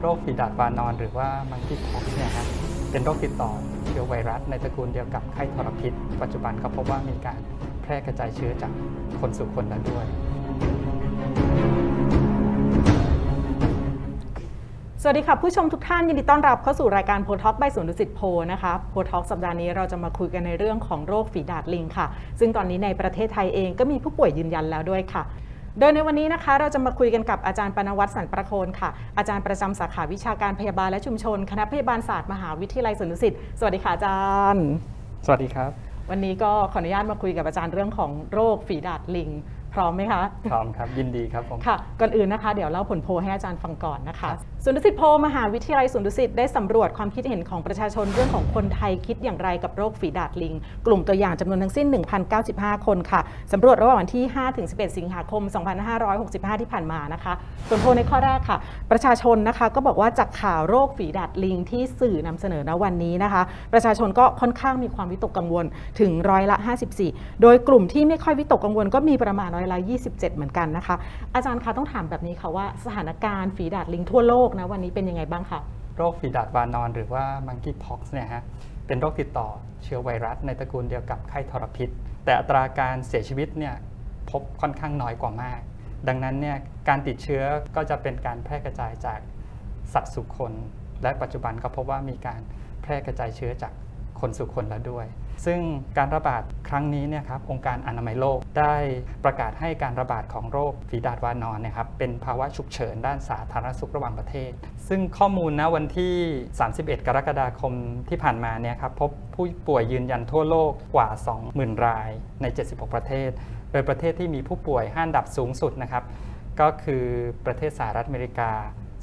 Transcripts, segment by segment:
โรคฝีดาดวานอนหรือว่ามังคีพ็อกเนี่ยฮะเป็นโรคติดต่อเชื้อไวรัสในตระกูลเดียวกับไข้ทรพิษ ปัจจุบันก็พบว่ามีการแพร่กระจายเชื้อจากคนสู่คนแล้วด้วย สวัสดีค่ะ ผู้ชมทุกท่านยินดีต้อนรับเข้าสู่รายการโพท็อกใบสวนดุสิตโพนะคะโพท็อกสัปดาห์นี้เราจะมาคุยกันในเรื่องของโรคฝีดาดลิงค่ะ ซึ่งตอนนี้ในประเทศไทยเองก็มีผู้ป่วยยืนยันแล้วด้วยค่ะ โดยในวันนี้นะคะเราจะมาคุยกันกับอาจารย์ปนวัตรสันประโคนค่ะ อาจารย์ประจำสาขาวิชาการพยาบาลและชุมชน คณะพยาบาลศาสตร์มหาวิทยาลัยสวนดุสิตสวัสดีค่ะอาจารย์ สวัสดีครับ วันนี้ก็ขออนุญาตมาคุยกับอาจารย์เรื่องของโรคฝีดาดลิง พร้อมไหมคะพร้อมครับยินดีครับผมค่ะก่อนอื่นนะคะ เดี๋ยวเล่าผลโพลให้อาจารย์ฟังก่อนนะคะครับศูนย์ดุสิตโพลมหาวิทยาลัยศูนย์ดุสิตได้สำรวจความคิดเห็นของประชาชนเรื่องของคนไทยคิดอย่างไรกับโรคฝีดาดลิง กลุ่มตัวอย่างจำนวนทั้งสิ้น 1,095 คนค่ะสำรวจระหว่างวันที่ 5-11 สิงหาคม 2565 ที่ผ่านมานะคะผลโพลในข้อแรกค่ะ ประชาชนนะคะก็บอกว่าจากข่าวโรคฝีดาดลิงที่สื่อนำเสนอณวันนี้นะคะ ประชาชนก็ค่อนข้างมีความวิตกกังวลถึงร้อยละ 54 โดยกลุ่มที่ไม่ค่อยวิตกกังวลก็มีประมาณร้อยละ 27 เหมือนกันนะคะ อาจารย์คะต้องถามแบบนี้ค่ะว่าสถานการณ์ฝีดาดลิงทั่วโลกนะวันนี้เป็นยังไงบ้างคะโรคฝีดาดวานอนหรือว่ามังคีพ็อกซ์เนี่ยฮะเป็นโรคติดต่อเชื้อไวรัสในตระกูลเดียวกับไข้ทรพิษ แต่อัตราการเสียชีวิตเนี่ยพบค่อนข้างน้อยกว่ามาก ดังนั้นเนี่ยการติดเชื้อก็จะเป็นการแพร่กระจายจากสัตว์สู่คน และปัจจุบันก็พบว่ามีการแพร่กระจายเชื้อจากคนสู่คนแล้วด้วย ซึ่งการระบาดครั้งนี้เนี่ยครับองค์การอนามัยโลกได้ประกาศให้การระบาดของโรคฝีดาดวานอนนยครับเป็นภาวะฉุกเฉินด้านสาธารณสุขระหว่างประเทศ ซึ่งข้อมูลนะวันที่ 31 กรกฎาคมที่ผ่านมาเนี่ยครับพบผู้ป่วยยืนยันทั่วโลกกว่า 20,000 รายใน 76 ประเทศ โดยประเทศที่มีผู้ป่วยห้านดับสูงสุดนะครับก็คือประเทศสหรัฐอเมริกา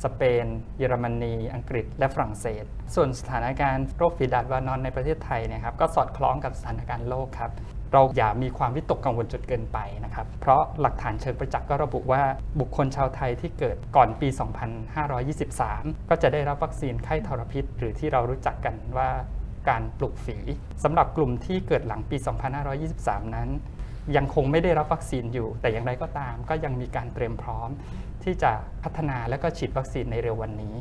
สเปน เยอรมนี อังกฤษ และฝรั่งเศส ส่วนสถานการณ์โรคฝีดาดวานอนในประเทศไทยเนะครับก็สอดคล้องกับสถานการณ์โลกครับเราอย่ามีความวิตกกังวลจนเกินไปนะครับ เพราะหลักฐานเชิงประจักษ์ก็ระบุว่าบุคคลชาวไทยที่เกิดก่อนปี 2523 ก็จะได้รับวัคซีนไข้ทรพิษ หรือที่เรารู้จักกันว่าการปลูกฝีสำหรับกลุ่มที่เกิดหลังปี 2523 นั้น ยังคงไม่ได้รับวัคซีนอยู่ แต่อย่างไรก็ตามก็ยังมีการเตรียมพร้อมที่จะพัฒนาและก็ฉีดวัคซีนในเร็ววันนี้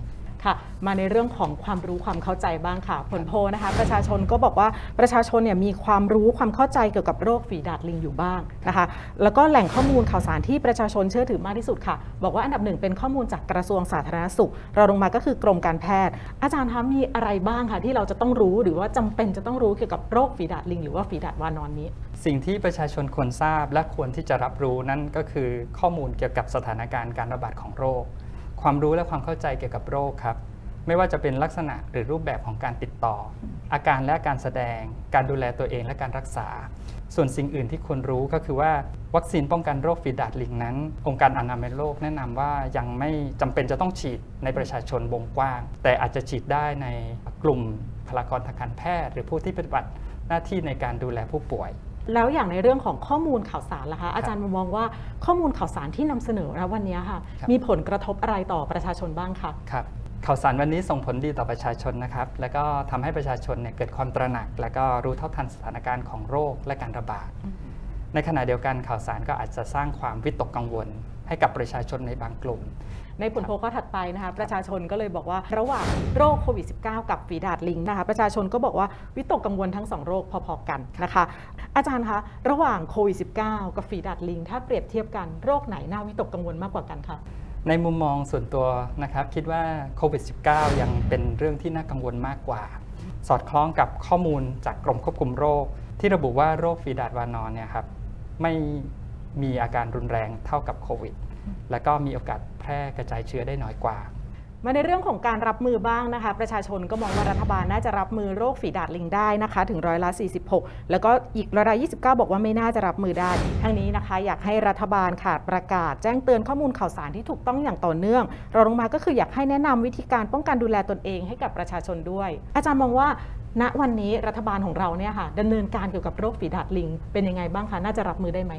ค่ะ มาในเรื่องของความรู้ความเข้าใจบ้างค่ะ ผลโพลนะคะ ประชาชนก็บอกว่าประชาชนเนี่ยมีความรู้ความเข้าใจเกี่ยวกับโรคฝีดาดลิงอยู่บ้างนะคะ แล้วก็แหล่งข้อมูลข่าวสารที่ประชาชนเชื่อถือมากที่สุดค่ะ บอกว่าอันดับหนึ่งเป็นข้อมูลจากกระทรวงสาธารณสุขเราลงมาก็คือกรมการแพทย์ อาจารย์คะมีอะไรบ้างคะที่เราจะต้องรู้หรือว่าจำเป็นจะต้องรู้เกี่ยวกับโรคฝีดาดลิง หรือว่าฝีดาดวานอนนี้ สิ่งที่ประชาชนควรทราบและควรที่จะรับรู้นั่นก็คือข้อมูลเกี่ยวกับสถานการณ์การระบาดของโรค ความรู้และความเข้าใจเกี่ยวกับโรคครับ ไม่ว่าจะเป็นลักษณะหรือรูปแบบของการติดต่อ อาการและการแสดง การดูแลตัวเองและการรักษา ส่วนสิ่งอื่นที่ควรรู้ก็คือว่าวัคซีนป้องกันโรคฝีดาดลิงนั้น องค์การอนามัยโลกแนะนำว่ายังไม่จำเป็นจะต้องฉีดในประชาชนวงกว้าง แต่อาจจะฉีดได้ในกลุ่มบุคลากรทางการแพทย์ หรือผู้ที่ปฏิบัติหน้าที่ในการดูแลผู้ป่วย แล้วอย่างในเรื่องของข้อมูลข่าวสารล่ะคะ อาจารย์มองว่าข้อมูลข่าวสารที่นำเสนอนะวันนี้ค่ะครับมีผลกระทบอะไรต่อประชาชนบ้างคะครับข่าวสารวันนี้ส่งผลดีต่อประชาชนนะครับ แล้วก็ทำให้ประชาชนเนี่ยเกิดความตระหนัก แล้วก็รู้เท่าทันสถานการณ์ของโรคและการระบาด ในขณะเดียวกันข่าวสารก็อาจจะสร้างความวิตกกังวล ให้กับประชาชนในบางกลุ่ม ในผลโพลข้อถัดไปนะคะประชาชนก็เลยบอกว่าระหว่างโรคโควิด -19 กับฝีดาดลิงนะคะประชาชนก็บอกว่าวิตกกังวลทั้งสองโรคพอๆกันนะคะ อาจารย์คะระหว่างโควิด -19 กับฝีดาดลิง ถ้าเปรียบเทียบกันโรคไหนน่าวิตกกังวลมากกว่ากันคะในมุมมองส่วนตัวนะครับคิดว่าโควิด -19 ยังเป็นเรื่องที่น่ากังวลมากกว่า สอดคล้องกับข้อมูลจากกรมควบคุมโรค ที่ระบุว่าโรคฝีดาดวานอนเนี่ยครับไม่มีอาการรุนแรงเท่ากับโควิด และก็มีโอกาส ร่กระจายเชื้อได้น้อยกว่า มาในเรื่องของการรับมือบ้างนะคะ ประชาชนก็มองว่ารัฐบาลน่าจะรับมือโรคฝีดาดลิงได้นะคะ ถึงร้อยละ 46 แล้วก็อีกร้อยละ 29 บอกว่าไม่น่าจะรับมือได้ ทั้งนี้นะคะ อยากให้รัฐบาลค่ะประกาศ แจ้งเตือนข้อมูลข่าวสารที่ถูกต้องอย่างต่อเนื่องเราลงมาก็คืออยากให้แนะนำวิธีการป้องกันดูแลตนเองให้กับประชาชนด้วย อาจารย์มองว่าณวันนี้รัฐบาลของเราเนี่ยค่ะดำเนินการเกี่ยวกับโรคฝีดาดลิง เป็นยังไงบ้างคะน่าจะรับมือได้ไหม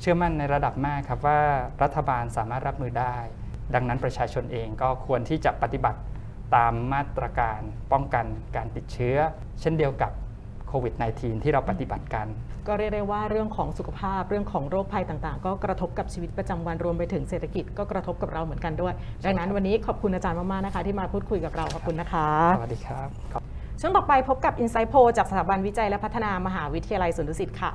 เชื่อมั่นในระดับมากครับว่ารัฐบาลสามารถรับมือได้ ดังนั้นประชาชนเองก็ควรที่จะปฏิบัติตามมาตรการป้องกันการติดเชื้อ เช่นเดียวกับโควิด -19 ที่เราปฏิบัติกัน ก็เรียกได้ว่าเรื่องของสุขภาพเรื่องของโรคภัยต่างๆ ก็กระทบกับชีวิตประจำวันรวมไปถึงเศรษฐกิจก็กระทบกับเราเหมือนกันด้วย ดังนั้นวันนี้ขอบคุณอาจารย์มากๆนะคะ ที่มาพูดคุยกับเราขอบคุณนะคะสวัสดีครับขอบช่วงต่อไปพบกับ Insight p o จากสถาบันวิจัยและพัฒนามหาวิทยาลัยสวนดุสิตค่ะ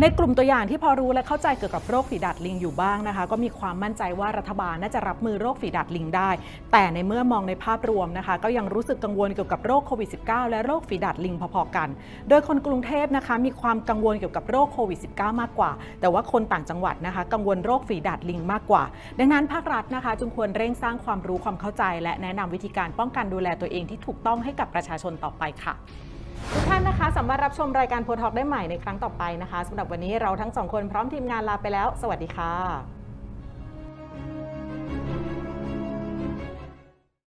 ในกลุ่มตัวอย่างที่พอรู้และเข้าใจเกี่ยวกับโรคฝีดาดลิงอยู่บ้างนะคะ ก็มีความมั่นใจว่ารัฐบาลน่าจะรับมือโรคฝีดาดลิงได้ แต่ในเมื่อมองในภาพรวมนะคะ ก็ยังรู้สึกกังวลเกี่ยวกับโรคโควิด -19 และโรคฝีดาดลิงพอๆกัน โดยคนกรุงเทพนะคะมีความกังวลเกี่ยวกับโรคโควิด -19 มากกว่า แต่ว่าคนต่างจังหวัดนะคะ กังวลโรคฝีดาดลิงมากกว่า ดังนั้นภาครัฐนะคะ จึงควรเร่งสร้างความรู้ความเข้าใจ และแนะนำวิธีการป้องกันดูแลตัวเองที่ถูกต้องให้กับประชาชนต่อไปค่ะทุกท่านนะามารถรับชมรายการโพทอกได้ใหม่ในครั้งต่อไปนะคะสำหรับวันนี้เราทั้งสองคนพร้อมทีมงานลาไปแล้ว สวัสดีค่ะ